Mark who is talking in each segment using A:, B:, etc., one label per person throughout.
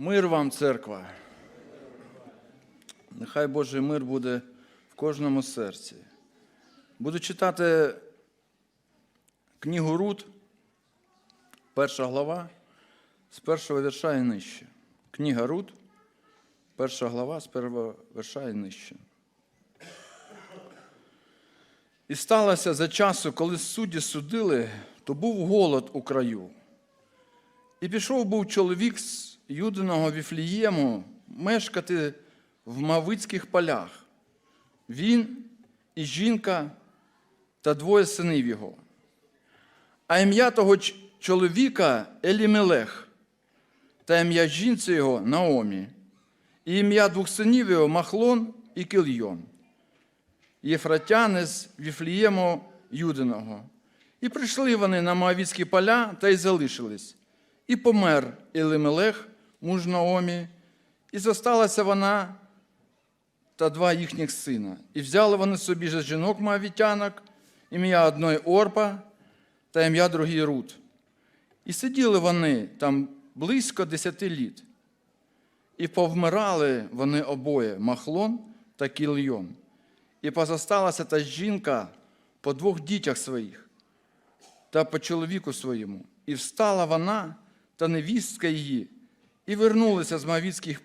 A: Мир вам, церква. Нехай Божий мир буде в кожному серці. Буду читати книгу Рут, перша глава, з першого вірша і нижче. Книга Рут, перша глава, з першого вірша і нижче. І сталося за часу, коли судді судили, то був голод у краю. І пішов був чоловік з Юдиного Віфлієму мешкати в Мавицьких полях. Він і жінка та двоє синів його. А ім'я того чоловіка Елімелех, та ім'я жінці його Наомі, і ім'я двох синів його Махлон і Кільйон, єфратяни з Віфлієму Юдиного. І прийшли вони на Моавіцькі поля та й залишились. І помер Елимелех, муж Наомі, і зосталася вона та два їхніх сина. І взяли вони собі же жінок моавітянок, ім'я одної Орпа та ім'я другої Рут. І сиділи вони там близько десяти літ. І повмирали вони обоє Махлон та Кільйон. І позосталася та жінка по двох дітях своїх та по чоловіку своєму. І встала вона та невістка її, і вернулися з Моавіцьких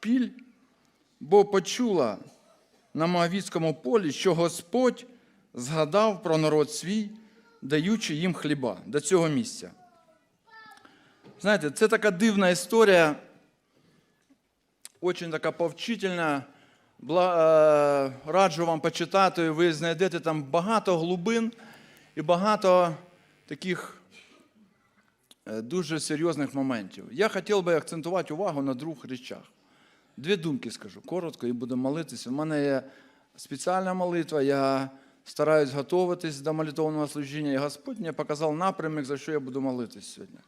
A: піль, бо почула на Моавіцькому полі, що Господь згадав про народ свій, даючи їм хліба до цього місця. Знаєте, це така дивна історія, дуже така повчительна. Е, Раджу вам почитати, ви знайдете там багато глибин і багато таких дуже серйозних моментів. Я хотів би акцентувати увагу на двох речах. Дві думки скажу коротко і буду молитися. У мене є спеціальна молитва, я стараюсь готуватись до молитовного служіння, і Господь мені показав напрямок, за що я буду молитись сьогодні.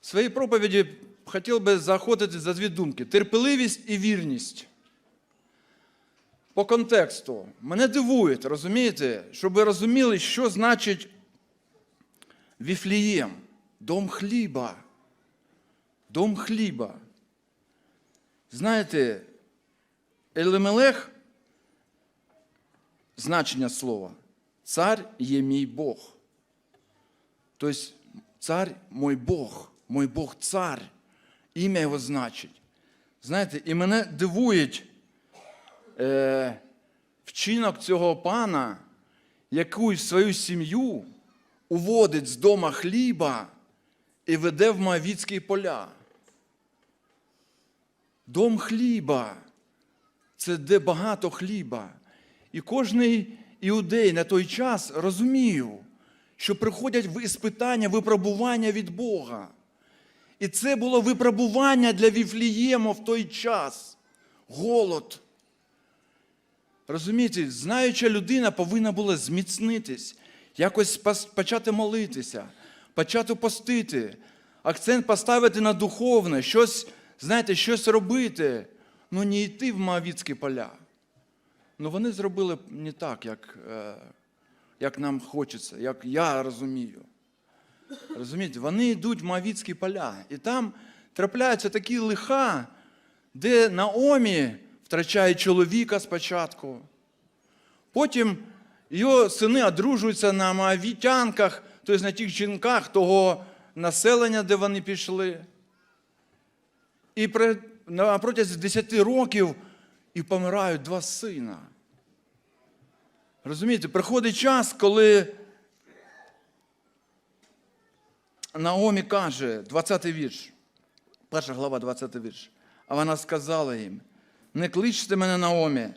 A: В своїй проповіді хотів би заходити за дві думки: терпеливість і вірність. По контексту. Мене дивує, розумієте, щоб ви розуміли, що значить Віфлієм, дом хліба. Дом хліба. Знаєте, Елемелех, значення слова, цар є мій Бог. Тобто, цар мой Бог, мой Бог цар, ім'я його значить. Знаєте, і мене дивують е, вчинок цього пана, якусь свою сім'ю уводить з дома хліба і веде в Моавіцькі поля. Дом хліба це де багато хліба. І кожний іудей на той час розумів, що приходять в іспитання, випробування від Бога. І це було випробування для Віфлієма в той час. Голод. Розумієте, знаюча людина повинна була зміцнитись, якось почати молитися, почати постити, акцент поставити на духовне, щось, знаєте, щось робити, ну не йти в Моавіцькі поля. Ну вони зробили не так, як, е, як нам хочеться, як я розумію. Розумієте, вони йдуть в Моавіцькі поля, і там трапляються такі лиха, де Наомі втрачає чоловіка спочатку. Потім його сини одружуються на моавітянках, тобто на тих жінках того населення, де вони пішли. І при- на протязі 10 років і помирають два сина. Розумієте, приходить час, коли Наомі каже, 20-й вірш, перша глава, 20-й вірш. А вона сказала їм: не кличте мене Наомі,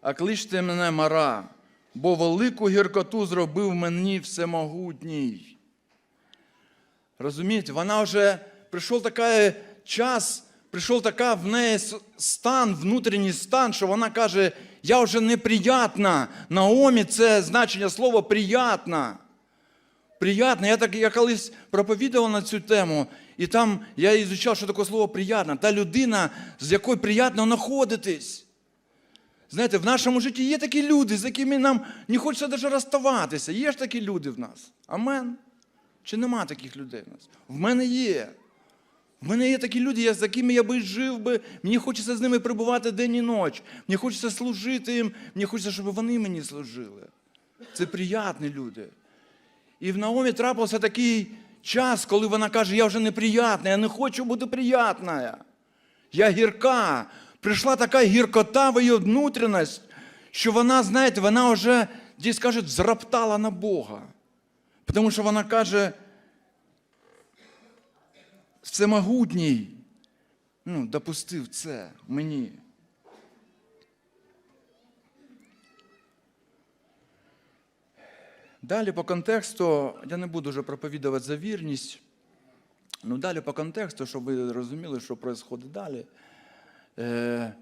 A: а кличте мене Мара, бо велику гіркоту зробив мені всемогутній. Розумієте, вона вже прийшов такий час, прийшов така в неї стан, внутрішній стан, що вона каже: я вже неприятна. Наомі це значення слова приятна. Приятно. Я так я колись проповідував на цю тему, і там я ізучав, що таке слово приятна. Та людина, з якою приємно знаходитись. Знаєте, в нашому житті є такі люди, з якими нам не хочеться навіть розставатися. Є ж такі люди в нас. Амен. Чи нема таких людей в нас? В мене є. В мене є такі люди, з якими я би жив би, мені хочеться з ними перебувати день і ніч. Мені хочеться служити їм, мені хочеться, щоб вони мені служили. Це приятні люди. І в Наомі трапився такий час, коли вона каже, я вже неприятна, я не хочу бути приятною. Я гірка. Прийшла така гіркота в її внутрішність, що вона, знаєте, вона вже, десь кажуть, зраптала на Бога. Тому що вона каже, всемогутній ну, допустив це мені. Далі по контексту, я не буду вже проповідувати за вірність. Ну, далі по контексту, щоб ви розуміли, що відбувається далі. Е,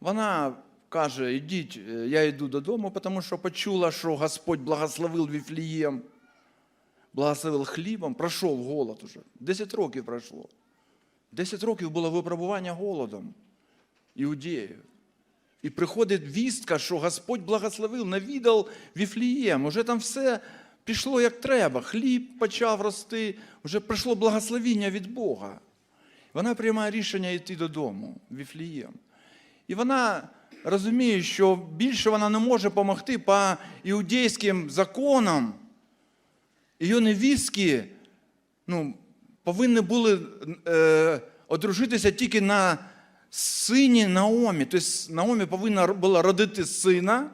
A: вона каже: ідіть, е, я йду додому, тому що почула, що Господь благословив Віфлієм, благословив хлібом, пройшов голод уже. Десять років пройшло. Десять років було випробування голодом іудеїв. І приходить вістка, що Господь благословив, навідав Віфлієм. Уже там все пішло як треба. Хліб почав рости, вже прийшло благословіння від Бога. Вона приймає рішення йти додому, Віфлієм. І вона розуміє, що більше вона не може допомогти по іудейським законам. Її невістки ну, повинні були е, одружитися тільки на сині Наомі. Тобто Наомі повинна була родити сина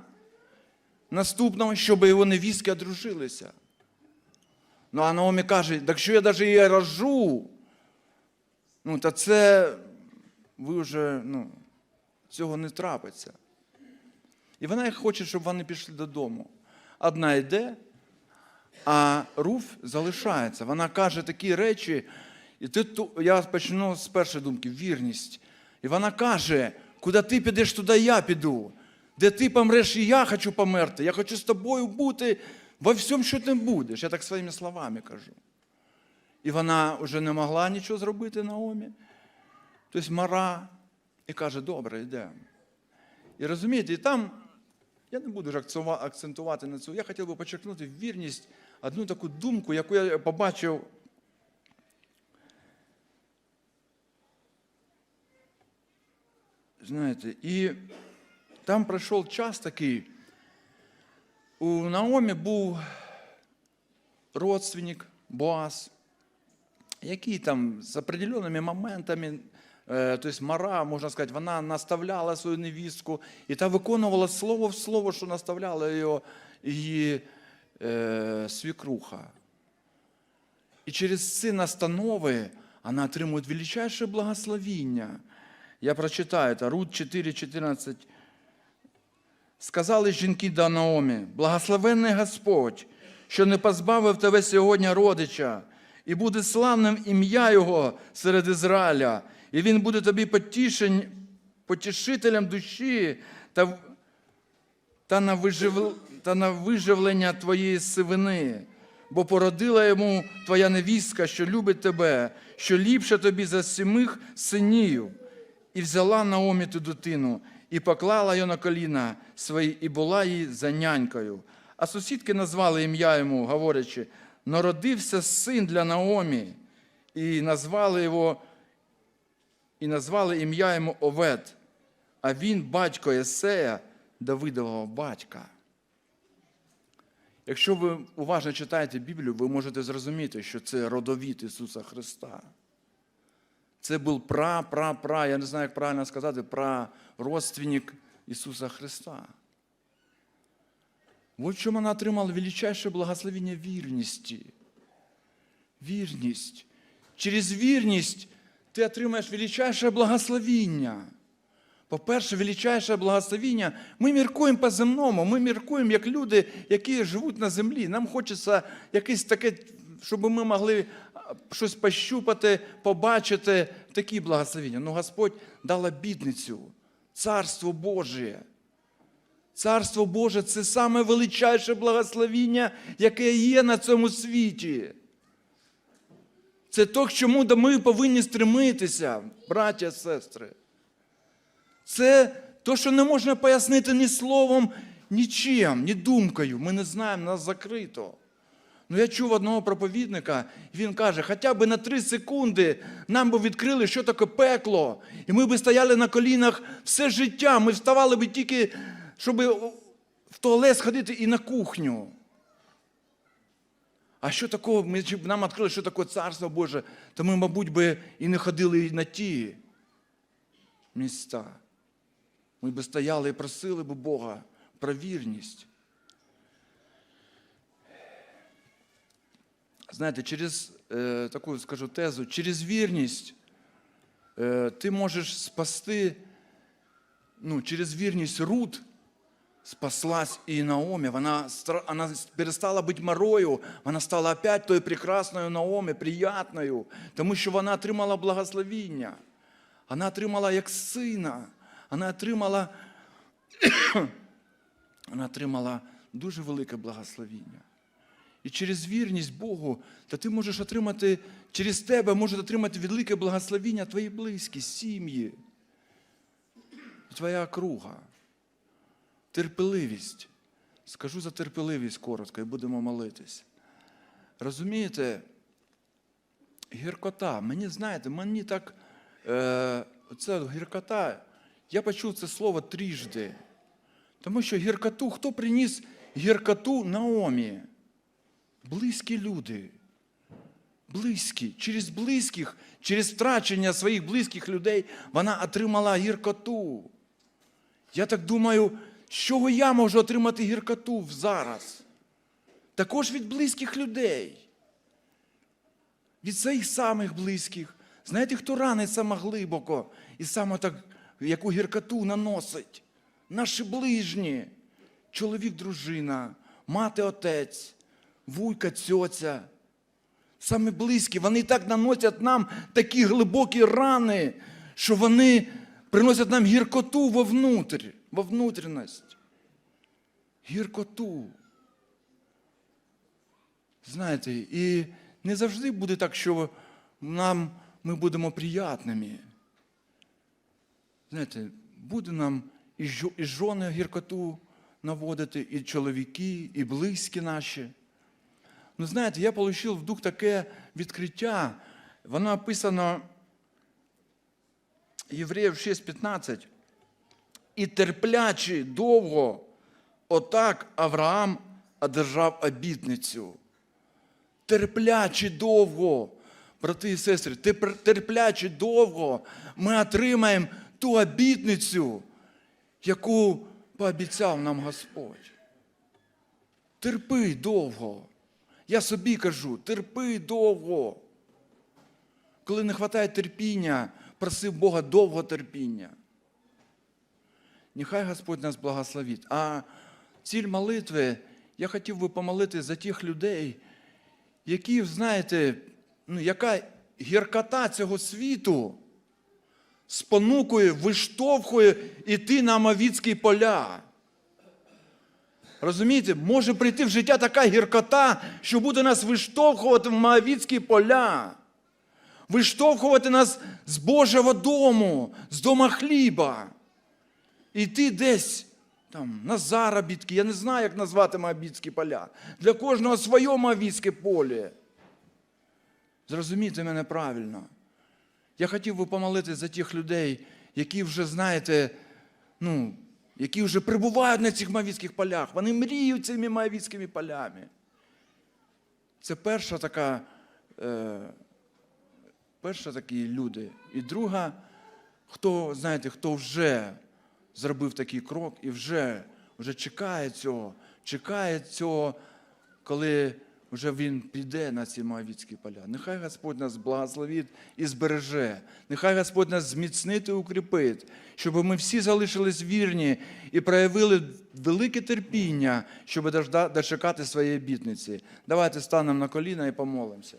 A: наступного, щоб його невістки одружилися. Ну, а Наомі каже, так що я навіть її рожу, ну, то це ви вже ну, цього не трапиться. І вона хоче, щоб вони пішли додому. Одна йде, а Руф залишається. Вона каже такі речі, і тут я почну з першої думки вірність. І вона каже, куди ти підеш, туди я піду. Де ти помреш, і я хочу померти. Я хочу з тобою бути во всьому, що ти будеш. Я так своїми словами кажу. І вона вже не могла нічого зробити Наомі. Тобто мара і каже, добре, йдемо. І розумієте, і там, я не буду ж акцентувати на цьому, я хотів би почерпнути вірність, одну таку думку, яку я побачив. Знаєте, і там пройшов час такий. У Наомі був родственник Боас, який там з определеними моментами, е, тобто Мара, можна сказати, вона наставляла свою невістку, і та виконувала слово в слово, що наставляла її, її е, свікруха. І через ці настанови вона отримує величайше благословіння. Я прочитаю, це Рут 4,14. Сказали жінки до Наомі, благословенний Господь, що не позбавив тебе сьогодні родича, і буде славним ім'я Його серед Ізраїля, і він буде тобі потішителем душі та, та, на вижив, та на виживлення твоєї сивини, бо породила йому твоя невістка, що любить тебе, що ліпше тобі за сімих синів. І взяла Наомі ту дитину, і поклала її на коліна свої, і була їй за нянькою. А сусідки назвали ім'я йому, говорячи, народився син для Наомі, і назвали його, і назвали ім'я йому Овет, а він батько Єсея, Давидового батька. Якщо ви уважно читаєте Біблію, ви можете зрозуміти, що це родовід Ісуса Христа. Це був пра-пра-пра, я не знаю, як правильно сказати, прародственник Ісуса Христа. От чому вона отримала величайше благословення вірності. Вірність. Через вірність ти отримаєш величайше благословіння. По-перше, величайше благословіння. Ми міркуємо по-земному, ми міркуємо як люди, які живуть на землі. Нам хочеться якесь таке, щоб ми могли щось пощупати, побачити такі благословіння. Ну Господь дав обітницю, Царство Боже. Царство Боже це саме величайше благословіння, яке є на цьому світі. Це то, к чому ми повинні стремитися, браття, сестри. Це то, що не можна пояснити ні словом, нічим, ні думкою. Ми не знаємо, нас закрито. Ну, я чув одного проповідника, він каже, хоча б на три секунди нам би відкрили, що таке пекло. І ми б стояли на колінах все життя. Ми вставали б тільки, щоб в туалет сходити і на кухню. А що такого, ми, б нам відкрили, що таке царство Боже, то ми, мабуть, би і не ходили на ті місця. Ми б стояли і просили б Бога про вірність. Знаєте, через е, таку скажу тезу, через вірність е, ти можеш спасти, ну, через вірність Рут спаслась і Наомі. Вона, вона перестала бути марою, вона стала опять тою прекрасною Наомі, приятною, тому що вона отримала благословіння. Вона отримала як сина, вона отримала, вона отримала дуже велике благословіння. І через вірність Богу, то ти можеш отримати, через тебе можуть отримати велике благословіння твої близькі, сім'ї, твоя округа. Терпеливість. Скажу за терпеливість коротко і будемо молитись. Розумієте, гіркота, мені знаєте, мені так, е, це гіркота, я почув це слово трижди. Тому що гіркоту, хто приніс гіркоту Наомі? Близькі люди. Близькі. Через близьких, через втрачення своїх близьких людей вона отримала гіркоту. Я так думаю, чого я можу отримати гіркоту зараз? Також від близьких людей. Від своїх самих близьких. Знаєте, хто ранить саме глибоко і саме так, яку гіркоту наносить? Наші ближні. Чоловік, дружина, мати, отець, вуйка, цьоця. Саме близькі, вони так наносять нам такі глибокі рани, що вони приносять нам гіркоту вовнутрь, во внутрішність. Гіркоту. Знаєте, і не завжди буде так, що нам ми будемо приятними. Знаєте, буде нам і жо- жони гіркоту наводити, і чоловіки, і близькі наші. Ну, знаєте, я отримав в дух таке відкриття. Воно описано Євреїв 6,15. І терплячи довго, отак Авраам одержав обітницю. Терплячи довго, брати і сестри, терплячи довго, ми отримаємо ту обітницю, яку пообіцяв нам Господь. Терпи довго. Я собі кажу, терпи довго. Коли не вистачає терпіння, проси Бога довго терпіння. Нехай Господь нас благословить. Ціль молитви, я хотів би помолити за тих людей, які, знаєте, ну, яка гіркота цього світу спонукує, виштовхує іти на Амавіцькі поля. Розумієте, може прийти в життя така гіркота, що буде нас виштовхувати в Моавіцькі поля, виштовхувати нас з Божого дому, з дома хліба. І ти десь там на заробітки, я не знаю, як назвати Моавіцькі поля. Для кожного своє Моавіцьке поле. Зрозумійте мене правильно. Я хотів би помолити за тих людей, які вже, знаєте, ну, які вже перебувають на цих Моавіцьких полях. Вони мріють цими Моавіцькими полями. Це перша така, е, перша такі люди. І друга, хто, знаєте, хто вже зробив такий крок і вже, вже чекає цього, чекає цього, коли вже він піде на ці Моавіцькі поля. Нехай Господь нас благословить і збереже. Нехай Господь нас зміцнить і укріпить, щоб ми всі залишились вірні і проявили велике терпіння, щоб дочекати своєї обітниці. Давайте станемо на коліна і помолимося.